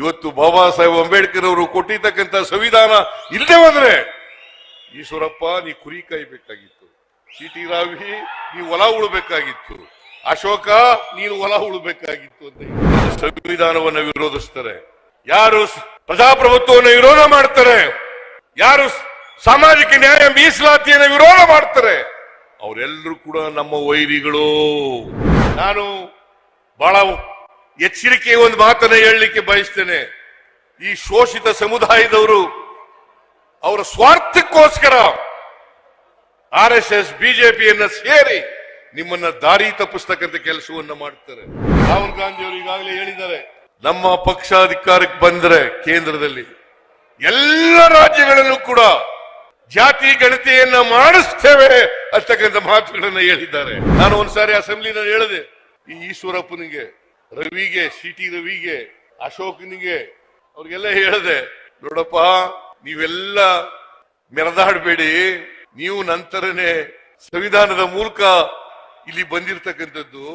ಇವತ್ತು ಬಾಬಾ ಸಾಹೇಬ್ ಅಂಬೇಡ್ಕರ್ ಅವರು ಕೊಟ್ಟಿರ್ತಕ್ಕಂಥ ಸಂವಿಧಾನ ಇಲ್ಲದೆ ಹೋದ್ರೆ, ಈಶ್ವರಪ್ಪ, ನೀ ಕುರಿ ಕಾಯ್ಬೇಕಾಗಿತ್ತು ಸಿ ಟಿ ರಾವಿ, ನೀ ಒಲ ಉಳ್ಬೇಕಾಗಿತ್ತು. ಅಶೋಕ, ನೀನು ಒಲ ಉಳ್ಬೇಕಾಗಿತ್ತು ಅಂತ ಸಂವಿಧಾನವನ್ನು ವಿರೋಧಿಸ್ತಾರೆ. ಯಾರು ಪ್ರಜಾಪ್ರಭುತ್ವವನ್ನು ವಿರೋಧ ಮಾಡ್ತಾರೆ, ಯಾರು ಸಾಮಾಜಿಕ ನ್ಯಾಯ ಮೀಸಲಾತಿಯನ್ನು ವಿರೋಧ ಮಾಡ್ತಾರೆ, ಅವರೆಲ್ಲರೂ ಕೂಡ ನಮ್ಮ ವೈರಿಗಳು. ನಾನು ಬಹಳ ಎಚ್ಚರಿಕೆಯ ಒಂದು ಮಾತನ್ನ ಹೇಳಲಿಕ್ಕೆ ಬಯಸ್ತೇನೆ. ಈ ಶೋಷಿತ ಸಮುದಾಯದವರು ಅವರ ಸ್ವಾರ್ಥಕ್ಕೋಸ್ಕರ ಆರ್ ಎಸ್ ಎಸ್ ಬಿಜೆಪಿಯನ್ನ ಸೇರಿ ನಿಮ್ಮನ್ನ ದಾರಿ ತಪ್ಪಿಸ್ತಕ್ಕಂಥ ಕೆಲಸವನ್ನ ಮಾಡ್ತಾರೆ. ರಾಹುಲ್ ಗಾಂಧಿ ಅವರು ಈಗಾಗಲೇ ಹೇಳಿದ್ದಾರೆ, ನಮ್ಮ ಪಕ್ಷ ಅಧಿಕಾರಕ್ಕೆ ಬಂದ್ರೆ ಕೇಂದ್ರದಲ್ಲಿ ಎಲ್ಲ ರಾಜ್ಯಗಳಲ್ಲೂ ಕೂಡ ಜಾತಿ ಗಣತಿಯನ್ನ ಮಾಡಿಸ್ತೇವೆ ಅಂತಕ್ಕಂಥ ಮಾತುಗಳನ್ನ ಹೇಳಿದ್ದಾರೆ. ನಾನು ಒಂದ್ಸಾರಿ ಅಸೆಂಬ್ಲಿನಲ್ಲಿ ಹೇಳಿದೆ, ಈ ಈಶ್ವರಪ್ಪನಿಗೆ ರವಿಗೆ ಸಿ ಟಿ ರವಿಗೆ, ಅಶೋಕನಿಗೆ ಅವ್ರಿಗೆಲ್ಲ ಹೇಳಿದೆ, ನೋಡಪ್ಪ, ನೀವೆಲ್ಲ ಮೆರೆದಾಡಬೇಡಿ. ನೀವು ನಂತರನೇ ಸಂವಿಧಾನದ ಮೂಲಕ ಇಲ್ಲಿ ಬಂದಿರತಕ್ಕಂಥದ್ದು.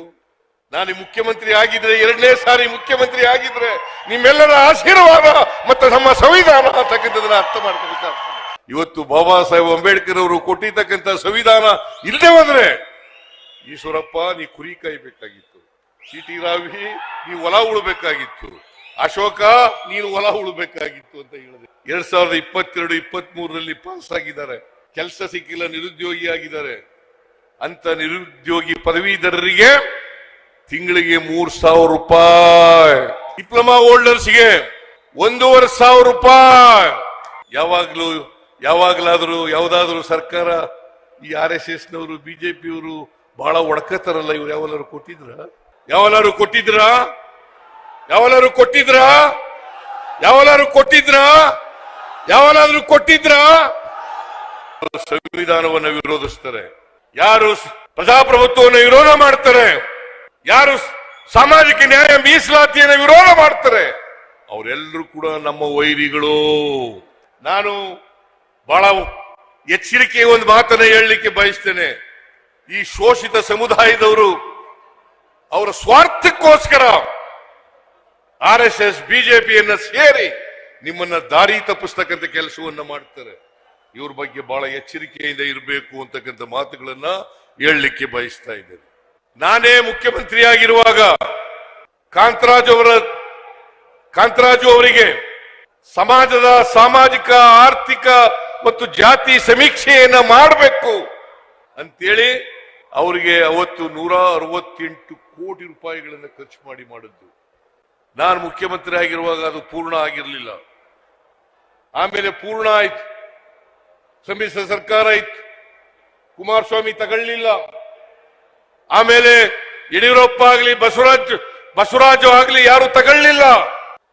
ನಾನು ಮುಖ್ಯಮಂತ್ರಿ ಆಗಿದ್ರೆ, ಎರಡನೇ ಸಾರಿ ಮುಖ್ಯಮಂತ್ರಿ ಆಗಿದ್ರೆ ನಿಮ್ಮೆಲ್ಲರ ಆಶೀರ್ವಾದ ಮತ್ತು ನಮ್ಮ ಸಂವಿಧಾನ ಅಂತಕ್ಕಂಥದ್ದನ್ನ ಅರ್ಥ ಮಾಡ್ಕೋಬೇಕಾಗ್ತದೆ ಇವತ್ತು ಬಾಬಾ ಸಾಹೇಬ್ ಅಂಬೇಡ್ಕರ್ ಅವರು ಕೊಟ್ಟಿರ್ತಕ್ಕಂಥ ಸಂವಿಧಾನ ಇಲ್ಲದೆ ಹೋದ್ರೆ ಈಶ್ವರಪ್ಪ, ನೀ ಕುರಿ ಕಾಯ್ಬೇಕಾಗಿತ್ತು. ಸಿ ಟಿ ರಾವಿ ನೀ ಹೊಲ ಉಳ್ಬೇಕಾಗಿತ್ತು. ಅಶೋಕ, ನೀನು ಹೊಲ ಉಳ್ಬೇಕಾಗಿತ್ತು ಅಂತ ಹೇಳಿದೆ. ಎರಡ್ ಸಾವಿರದ ಇಪ್ಪತ್ತೆರಡು ಇಪ್ಪತ್ತ್ ಮೂರರಲ್ಲಿ ಪಾಸ್ ಆಗಿದ್ದಾರೆ. ಕೆಲಸ ಸಿಕ್ಕಿಲ್ಲ, ನಿರುದ್ಯೋಗಿ ಆಗಿದ್ದಾರೆ. ಅಂತ ನಿರುದ್ಯೋಗಿ ಪದವೀಧರರಿಗೆ ತಿಂಗಳಿಗೆ ಮೂರ್ ಸಾವಿರ ರೂಪಾಯಿ. ಡಿಪ್ಲೊಮಾ ಹೋಲ್ಡರ್ಸ್ಗೆ ಒಂದೂವರೆ ಸಾವಿರ ರೂಪಾಯಿ. ಯಾವಾಗ್ಲೂ, ಯಾವಾಗ್ಲಾದ್ರೂ, ಯಾವ್ದಾದ್ರು ಸರ್ಕಾರ ಈ ಆರ್ ಎಸ್ ಎಸ್ ನವರು ಬಿಜೆಪಿಯವರು ಬಹಳ ಒಡಕತ್ತಾರಲ್ಲ ಇವ್ರು ಯಾವೆಲ್ಲರೂ ಕೊಟ್ಟಿದ್ರ? ಯಾವಲ್ಲಾರು ಕೊಟ್ಟಿದ್ರ? ಯಾವಲಾರು ಕೊಟ್ಟಿದ್ರ? ಯಾವಲಾರು ಕೊಟ್ಟಿದ್ರ? ಯಾವಲಾದ್ರೂ ಕೊಟ್ಟಿದ್ರ? ಸಂವಿಧಾನವನ್ನು ವಿರೋಧಿಸ್ತಾರೆ. ಯಾರು ಪ್ರಜಾಪ್ರಭುತ್ವವನ್ನು ವಿರೋಧ ಮಾಡ್ತಾರೆ? ಯಾರು ಸಾಮಾಜಿಕ ನ್ಯಾಯ ಮೀಸಲಾತಿಯನ್ನು ವಿರೋಧ ಮಾಡ್ತಾರೆ? ಅವರೆಲ್ಲರೂ ಕೂಡ ನಮ್ಮ ವೈರಿಗಳು. ನಾನು ಬಹಳ ಎಚ್ಚರಿಕೆಯ ಒಂದು ಮಾತನ್ನ ಹೇಳಲಿಕ್ಕೆ ಬಯಸ್ತೇನೆ. ಈ ಶೋಷಿತ ಸಮುದಾಯದವರು ಅವರ ಸ್ವಾರ್ಥಕ್ಕೋಸ್ಕರ ಆರ್ ಎಸ್ ಎಸ್ ಬಿಜೆಪಿಯನ್ನ ಸೇರಿ ನಿಮ್ಮನ್ನ ದಾರಿ ತಪ್ಪಿಸ್ತಕ್ಕಂಥ ಕೆಲಸವನ್ನ ಮಾಡ್ತಾರೆ. ಇವ್ರ ಬಗ್ಗೆ ಬಹಳ ಎಚ್ಚರಿಕೆಯಿಂದ ಇರಬೇಕು ಅಂತಕ್ಕಂಥ ಮಾತುಗಳನ್ನ ಹೇಳಲಿಕ್ಕೆ ಬಯಸ್ತಾ ಇದ್ದೇನೆ. ನಾನೇ ಮುಖ್ಯಮಂತ್ರಿ ಆಗಿರುವಾಗ ಕಾಂತರಾಜ್ ಅವರ, ಕಾಂತರಾಜು ಅವರಿಗೆ ಸಮಾಜದ ಸಾಮಾಜಿಕ, ಆರ್ಥಿಕ ಮತ್ತು ಜಾತಿ ಸಮೀಕ್ಷೆಯನ್ನ ಮಾಡಬೇಕು ಅಂತೇಳಿ ಅವರಿಗೆ ಅವತ್ತು ನೂರ ಅರವತ್ತೆಂಟು ಕೋಟಿ ರೂಪಾಯಿಗಳನ್ನು ಖರ್ಚು ಮಾಡಿ ಮಾಡಿದ್ದು. ನಾನು ಮುಖ್ಯಮಂತ್ರಿ ಆಗಿರುವಾಗ ಅದು ಪೂರ್ಣ ಆಗಿರಲಿಲ್ಲ. ಆಮೇಲೆ ಪೂರ್ಣ ಆಯ್ತು. ಸಮ್ಮಿಶ್ರ ಸರ್ಕಾರ ಇತ್ತು. ಕುಮಾರಸ್ವಾಮಿ ತಗೊಳ್ಳಿಲ್ಲ. ಆಮೇಲೆ ಯಡಿಯೂರಪ್ಪ ಆಗ್ಲಿ, ಬಸವರಾಜ್, ಬಸವರಾಜು ಆಗ್ಲಿ ಯಾರು ತಗೊಳ್ಳಿಲ್ಲ.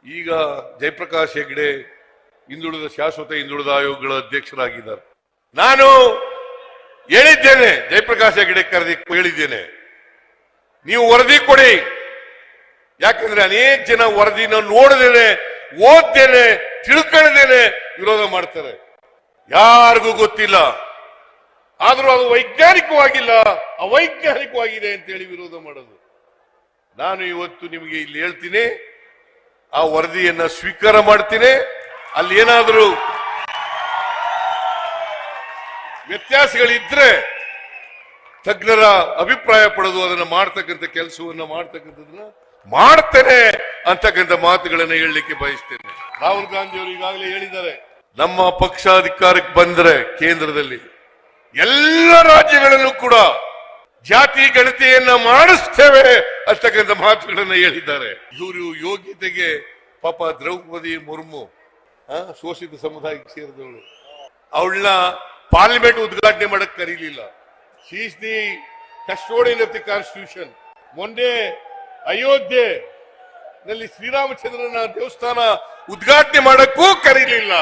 ಈಗ ಜಯಪ್ರಕಾಶ್ ಹೆಗ್ಡೆ ಹಿಂದುಳಿದ ಶಾಶ್ವತ ಹಿಂದುಳಿದ ಆಯೋಗಗಳ ಅಧ್ಯಕ್ಷರಾಗಿದ್ದಾರೆ. ನಾನು ಹೇಳಿದ್ದೇನೆ, ಜಯಪ್ರಕಾಶ ಹೆಗ್ಡೆ ಕರೆದಿ ಹೇಳಿದ್ದೇನೆ. ನೀವು ವರದಿ ಕೊಡಿ. ಯಾಕಂದ್ರೆ ಅನೇಕ ಜನ ವರದಿನ ನೋಡದೇನೆ, ಓದ್ದೇನೆ, ತಿಳ್ಕೊಳ್ಳದೇನೆ ವಿರೋಧ ಮಾಡ್ತಾರೆ. ಯಾರಿಗೂ ಗೊತ್ತಿಲ್ಲ. ಆದ್ರೂ ಅದು ವೈಜ್ಞಾನಿಕವಾಗಿಲ್ಲ, ಅವೈಜ್ಞಾನಿಕವಾಗಿದೆ ಅಂತೇಳಿ ವಿರೋಧ ಮಾಡೋದು. ನಾನು ಇವತ್ತು ನಿಮಗೆ ಇಲ್ಲಿ ಹೇಳ್ತೀನಿ, ಆ ವರದಿಯನ್ನ ಸ್ವೀಕಾರ ಮಾಡ್ತೀನಿ. ಅಲ್ಲಿ ಏನಾದರೂ ವ್ಯತ್ಯಾಸಗಳಿದ್ರೆ ತಜ್ಞರ ಅಭಿಪ್ರಾಯ ಪಡೆದು ಅದನ್ನ ಮಾಡ್ತಕ್ಕಂಥ ಕೆಲಸವನ್ನ ಮಾಡ್ತಕ್ಕಂಥದನ್ನ ಮಾಡ್ತೇನೆ ಅಂತಕ್ಕಂಥ ಮಾತುಗಳನ್ನ ಹೇಳಲಿಕ್ಕೆ ಬಯಸ್ತೇನೆ. ರಾಹುಲ್ ಗಾಂಧಿ ಅವರು ಈಗಾಗಲೇ ಹೇಳಿದ್ದಾರೆ, ನಮ್ಮ ಪಕ್ಷ ಅಧಿಕಾರಕ್ಕೆ ಬಂದ್ರೆ ಕೇಂದ್ರದಲ್ಲಿ ಎಲ್ಲ ರಾಜ್ಯಗಳಲ್ಲೂ ಕೂಡ ಜಾತಿ ಗಣತಿಯನ್ನ ಮಾಡಿಸ್ತೇವೆ ಅಂತಕ್ಕಂಥ ಮಾತುಗಳನ್ನ ಹೇಳಿದ್ದಾರೆ. ಇವರು ಯೋಗ್ಯತೆಗೆ ಪಾಪ ದ್ರೌಪದಿ ಮುರ್ಮು ಶೋಷಿತ ಸಮುದಾಯಕ್ಕೆ ಸೇರಿದವಳು. ಅವಳನ್ನ ಪಾರ್ಲಿಮೆಂಟ್ ಉದ್ಘಾಟನೆ ಮಾಡಕ್ ಕರೀಲಿಲ್ಲ. She's the custodian of the constitution ಮೊನ್ನೆ ಅಯೋಧ್ಯೆ ನಲ್ಲಿ ಶ್ರೀರಾಮಚಂದ್ರನ ದೇವಸ್ಥಾನ ಉದ್ಘಾಟನೆ ಮಾಡಕ್ಕೂ ಕರೀಲಿಲ್ಲ.